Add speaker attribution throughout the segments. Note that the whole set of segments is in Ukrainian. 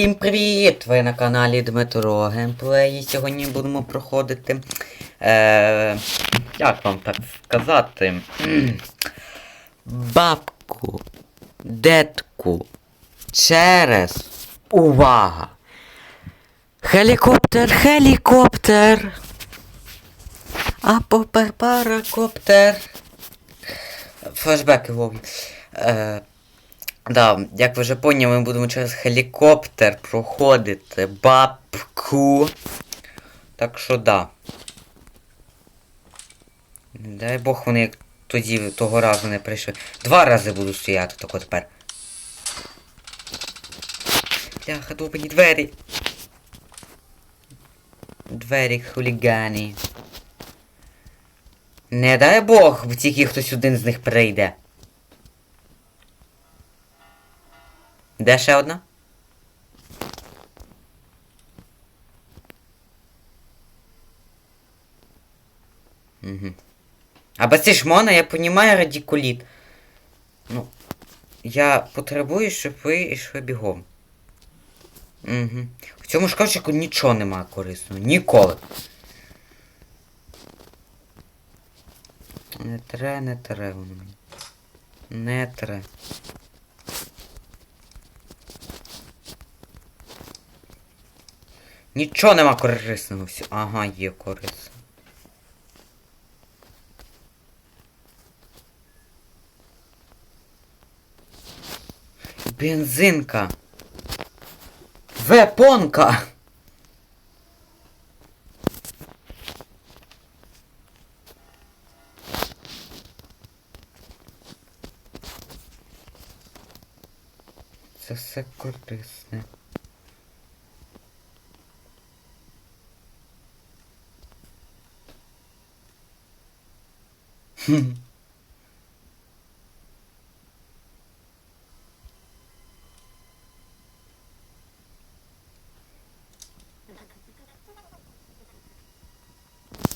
Speaker 1: Всім привіт! Ви на каналі Дмитро Геймплей. Сьогодні будемо проходити. Е, як вам так сказати? Бабку, детку, через увага. Хелікоптер, хелікоптер. А попер паракоптер. Флешбеки Вові. Е, Да, як ви вже поняли, ми будемо через гелікоптер проходити бабку. Так що да. Дай Бог вони як тоді того разу не прийшли. Два рази буду стояти тако тепер. Бляха, довбані двері. Двері хулігані. Не дай Бог, тільки хтось один з них прийде. Де ще одна? Угу. А без ці шмона, я понімаю радикуліт. Ну, я потребую, щоб ви йшли бігом. Угу. В цьому шкафчику нічого немає корисного. Ніколи. Не тре, не тре воно мені. Не тре. Нічого нема корисного всю. Ага, є корисно. Бензинка. Вепонка. Це все корисне.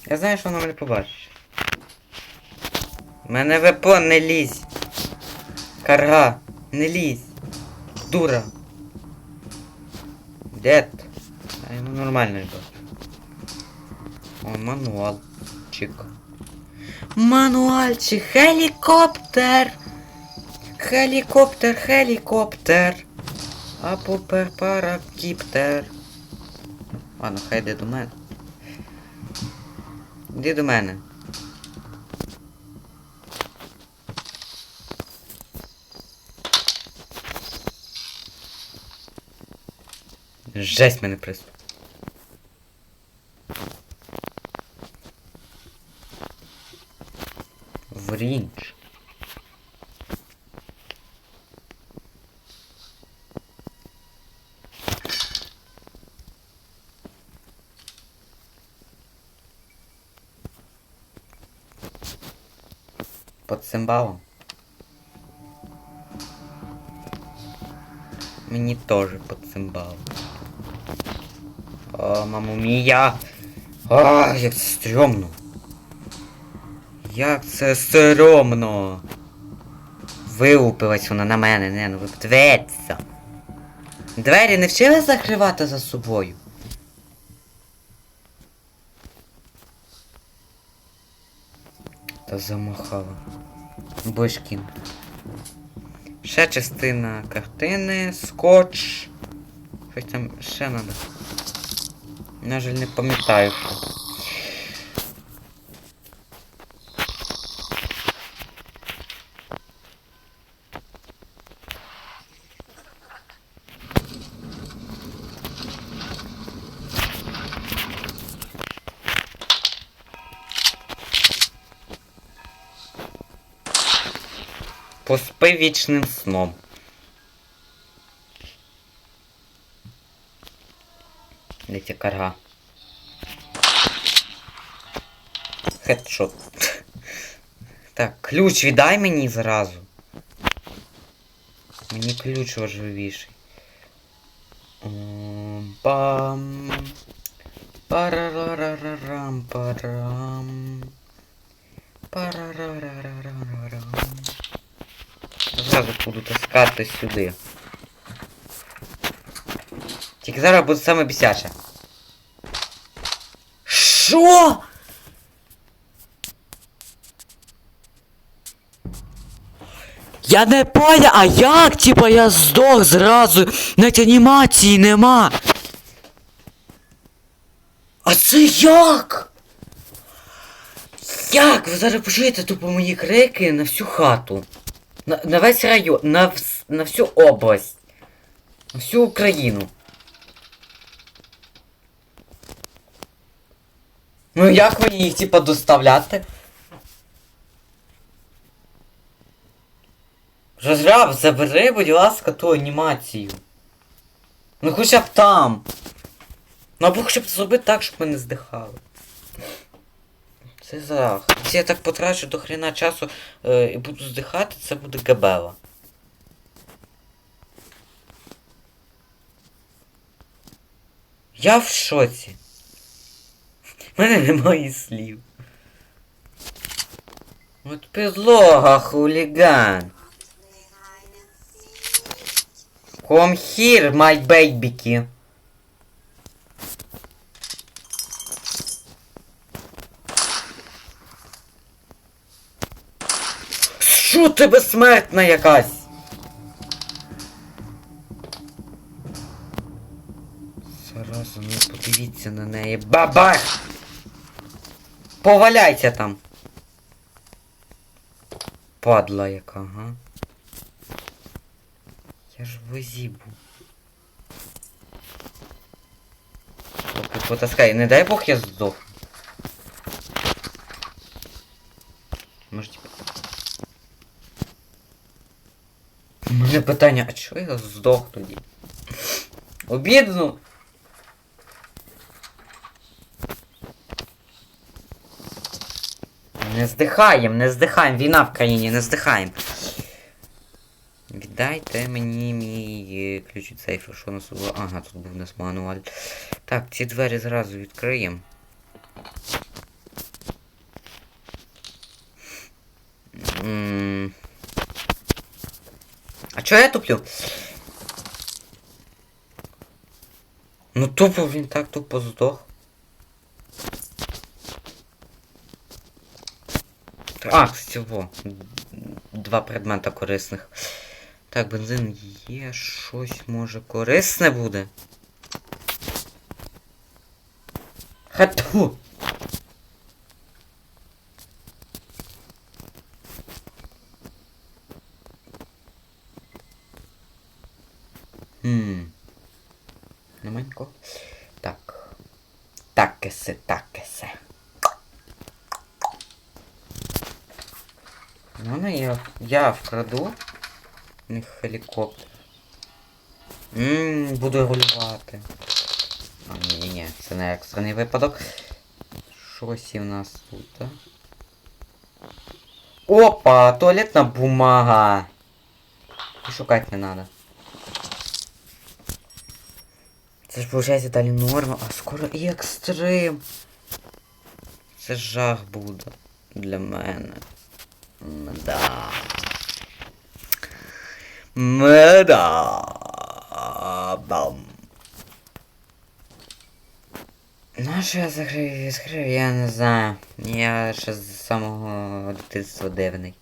Speaker 1: Я знаю, що вона мене побачить. Мене вепон не лізь. Карга, не лізь. Дура. Дед. А йому нормально йде. О, мануалчик. Мануальчик, хелікоптер. Хелікоптер, хелікоптер. А попер паракіптер. Ладно, хай йде до мене. Іди до мене. Жесть мене приступ. Врінч. Под цимбалом. Мені теж под цимбалом. О, маму мія! А, як це стрьомно. Як це соромно. Вилупилась вона на мене, не, ну ви. Двері не вчили закривати за собою. Та замахала. Бошкін. Ще частина картини, скотч. Щось там ще треба. На жаль, не пам'ятаю. що. Поспи вічним сном. Де ця карга? Хедшот. Так, ключ віддай мені зразу. Мені ключ важливіший. Ом, Пам. Парарарарам парам. Парарарарарам. Зразу буду таскати сюди. Тільки зараз буде саме бісяче. Що?
Speaker 2: Я не понял, а як, типа, я здох зразу, навіть анімації нема.
Speaker 1: А це як? Як? Ви зараз почуєте тупо мої крики на всю хату. На, на весь район, на, вс- на всю область. На всю Україну. Ну як мені їх типа доставляти? Розраб, забери, будь ласка, ту анімацію. Ну хоча б там. Ну або хоча б зробити так, щоб ми не здихали. Це жах. Якщо я так потрачу до хрена часу е, і буду здихати, це буде габела. Я в шоці. В мене немає слів. От підлога, хуліган. Come here, my baby. Що ти безсмертна якась? Зараза, ну подивіться на неї. Бабах! Поваляйся там. Падла яка, га? Я ж в возі був. Потаскай, не дай Бог я здохну. Може типа. У мене питання, а чого я здох тоді? Обідно. Не здихаєм, не здихаєм. Війна в країні, не здихаєм. Віддайте мені мій е, ключ від сейфу, що у нас було. Ага, тут був нас мануаль. Так, ці двері зразу відкриємо. Чого я туплю? Ну тупо він так тупо здох. А, кстати, во. Два предмета корисних. Так, бензин є, щось може корисне буде. Хату! Я, вкраду. Хелікоптер. Ммм, буду рулювати. А, ні, ні, це не екстрений випадок. Щось і в нас тут. а? Опа, туалетна бумага. І шукати не надо. Це ж виходить далі норма, а скоро і екстрим. Це жах буде для мене. Мда. Мда. Бам. Ну, що я закрив, відкрив, я не знаю. Я ще з самого дитинства дивний.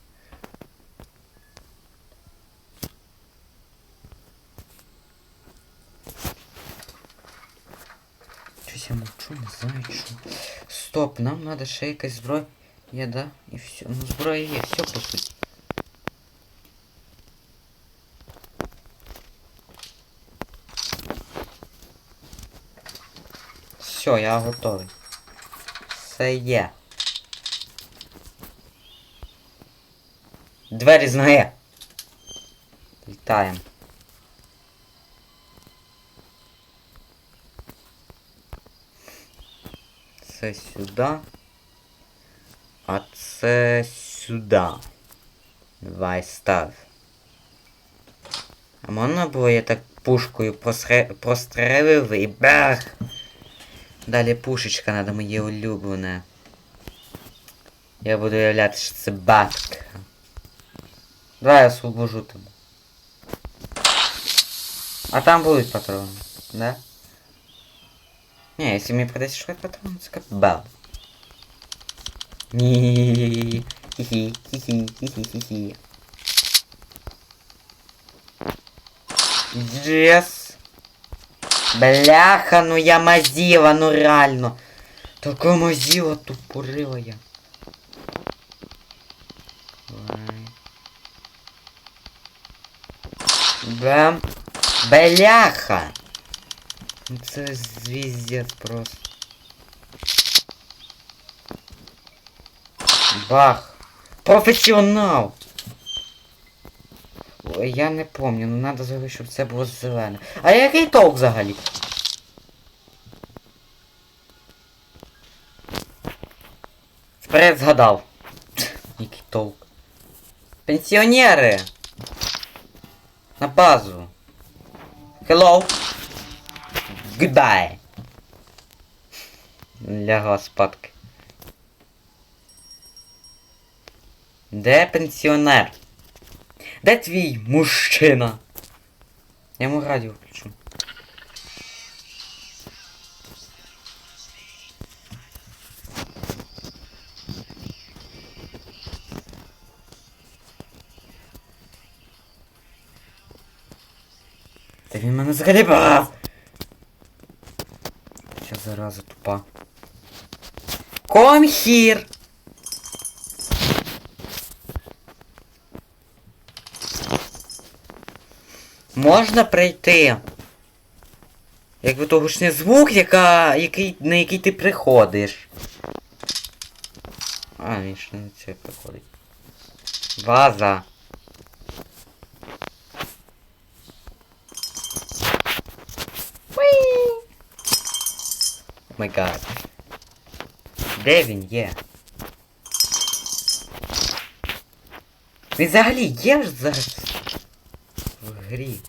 Speaker 1: Щось я мовчу, не знаю що. Стоп, нам надо ще якась зброя. Є, да? І все. Ну зброя є, все по суті. Все, я готовий. Все є. Двері знає. Вітаємо. Це сюди. А це сюди. Давай став. А можна було я так пушкою прострелив і бах! Далі пушечка надо моє улюблене. Я буду уявляти, що це батка. Давай я освобожу тебе. А там будуть патрони, да? Ні, якщо мені придеться шукати патрон, це капбел. Ні. Хі-хі, хі-хі, хі-хі, хі-хі. Джес. Бляха, ну я мазіла, ну реально. Така мазіла тупорила я. Давай. Бам. Бляха. Ну Це звіздець просто. Бах. Професіонал. Я не помню, ну надо зробити, щоб це було зелене. А який толк взагалі? Вперед згадав. Який толк. Пенсіонери! На базу. Hello. Goodbye. Лягла спадки. Де пенсіонер? Де твій мужчина? Я йому радіо включу. Та він мене заколебав! Ця зараза тупа. Come here! Можна прийти. Якби то гучний звук, яка, який, на який ти приходиш. А, він ж не це приходить. Ваза. Май гад. Де він є? Він взагалі є зараз в грі.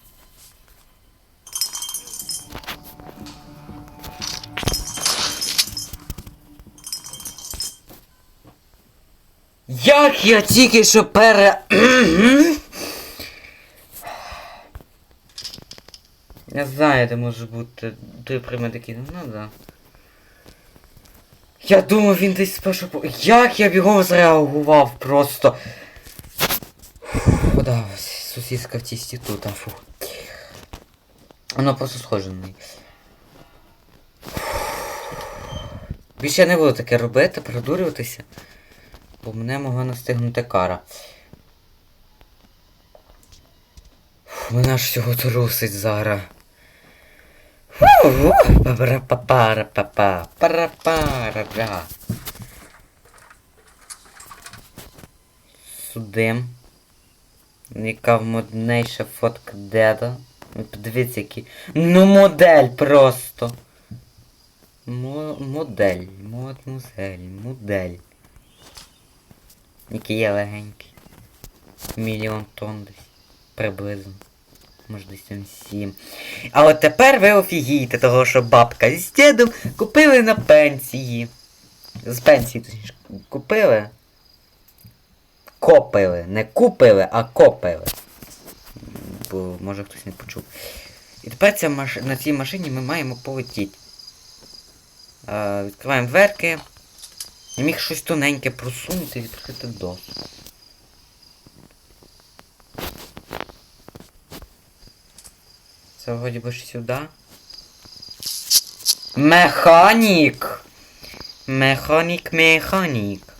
Speaker 1: Як я тільки що пере... Я знаю, де може бути той примет який, ну да. Я думав, він десь спершу... Як я бігом зреагував просто. Фу, да, сусідська в тісті тут, а фу. Воно просто схоже на неї. Більше я не буду таке робити, придурюватися. Бо мене могла настигнути кара. Фу, Мене аж всього трусить зараз. Пара-пара-ра. Судим. Яка моднейша фотка деда. Подивіться, які. Ну модель просто. Мо модель. Модмузель. Модель. Який є легенький. Мільйон тонн десь. Приблизно. Може десь там сім. А от тепер ви офігієте того, що бабка з дідом купили на пенсії. З пенсії, точніше, купили. Копили. Не купили, а копили. Бо може хтось не почув. І тепер ця маш... на цій машині ми маємо полетіти. Е, відкриваємо дверки. Я міг щось тоненьке просунути і відкрити доску. Це вроді би ж сюди. Механік! Механік, механік.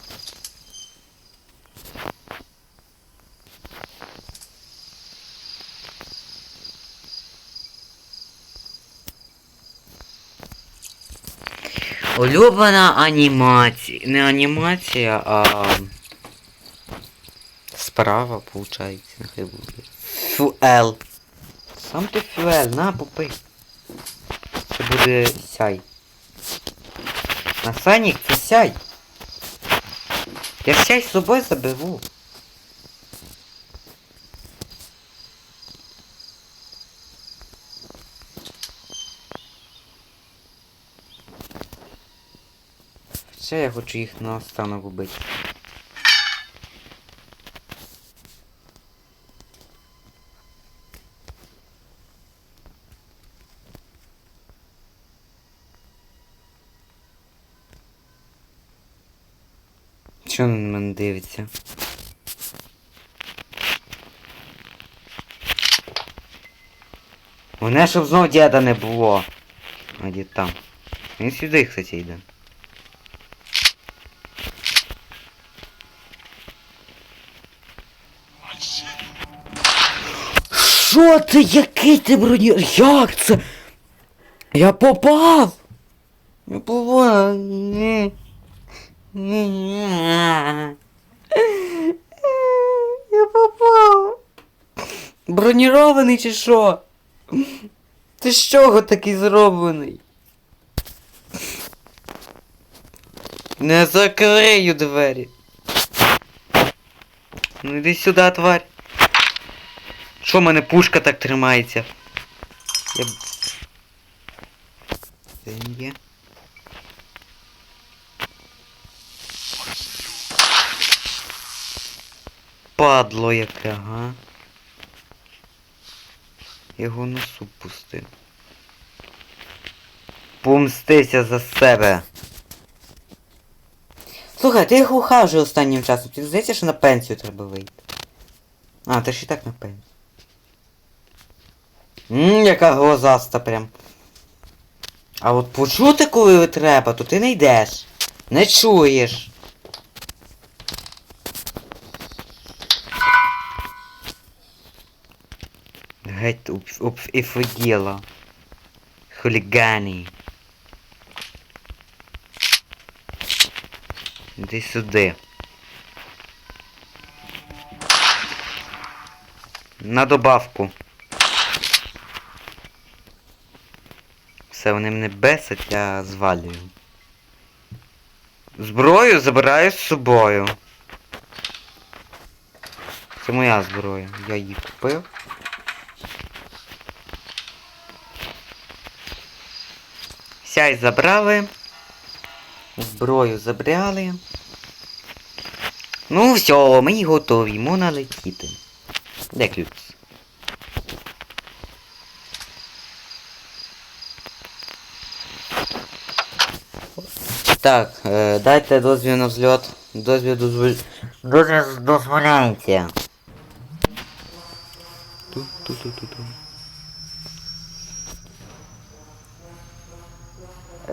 Speaker 1: Улюблена анімація. Не анімація, а. Справа, виходить, нехай буде. Фуел. Сам ти фюель, на, попий. Це буде сяй. На Санік, це сяй. Я сяй з собою заберу. Все, я хочу їх на останок убити. Чого він на мене дивиться? Мене щоб знов діда не було. А дід там. Він сюди, кстати, йде.
Speaker 2: Що це? Який ти броні? Як це? Я попав!
Speaker 1: Ні. Ні. Я попав. Бронірований чи що? Ти з чого такий зроблений? Не закрию двері. Ну йди сюди, тварь. Що в мене пушка так тримається? Я... Це він є? Падло яке, га? Його носу пустив. Помстися за себе. Слухай, ти глуха вже останнім часом. Ти здається, що на пенсію треба вийти. А, ти ж і так на пенсію. Ммм, яка глазаста прям. А от почути, коли треба, то ти не йдеш. Не чуєш. Геть уп, офігела. Хулігані. Іди сюди. На добавку. Все, вони мене бесять, я звалюю. Зброю забираю з собою. Це моя зброя. Я її купив. Сяй забрали. Зброю забрали. Ну все, ми готові, можна летіти. Де ключ? Так, е, дайте дозвіл на взльот. Дозвіл дозволь... Дозвіл дозволяйте. Ту-ту-ту-ту-ту.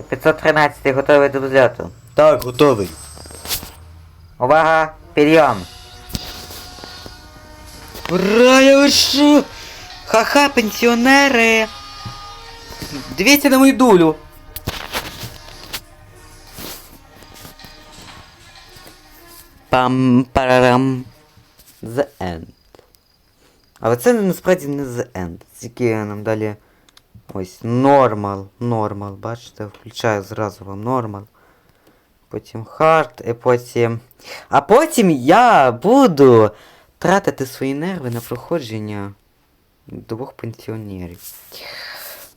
Speaker 1: 513 готовий до взльоту.
Speaker 2: Так, готовий.
Speaker 1: Увага, підйом. Ура, я вишу! Ха-ха, пенсіонери! Дивіться на мою дулю. Пам парарам. The End. Але це насправді не The End. Тільки нам далі. Ось нормал. Нормал. Бачите, включаю зразу вам нормал. Потім хард, і потім. А потім я буду тратити свої нерви на проходження двох пенсіонерів.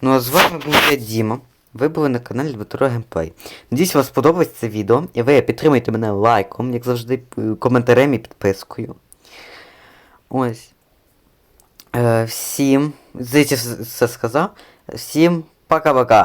Speaker 1: Ну а з вами був я Діма. Ви були на каналі Дмитро Геймплей. Надіюсь, вам сподобалось це відео. І ви підтримуйте мене лайком, як завжди, коментарем і підпискою. Ось. Е, всім. Здається, все сказав. Всім пока-пока.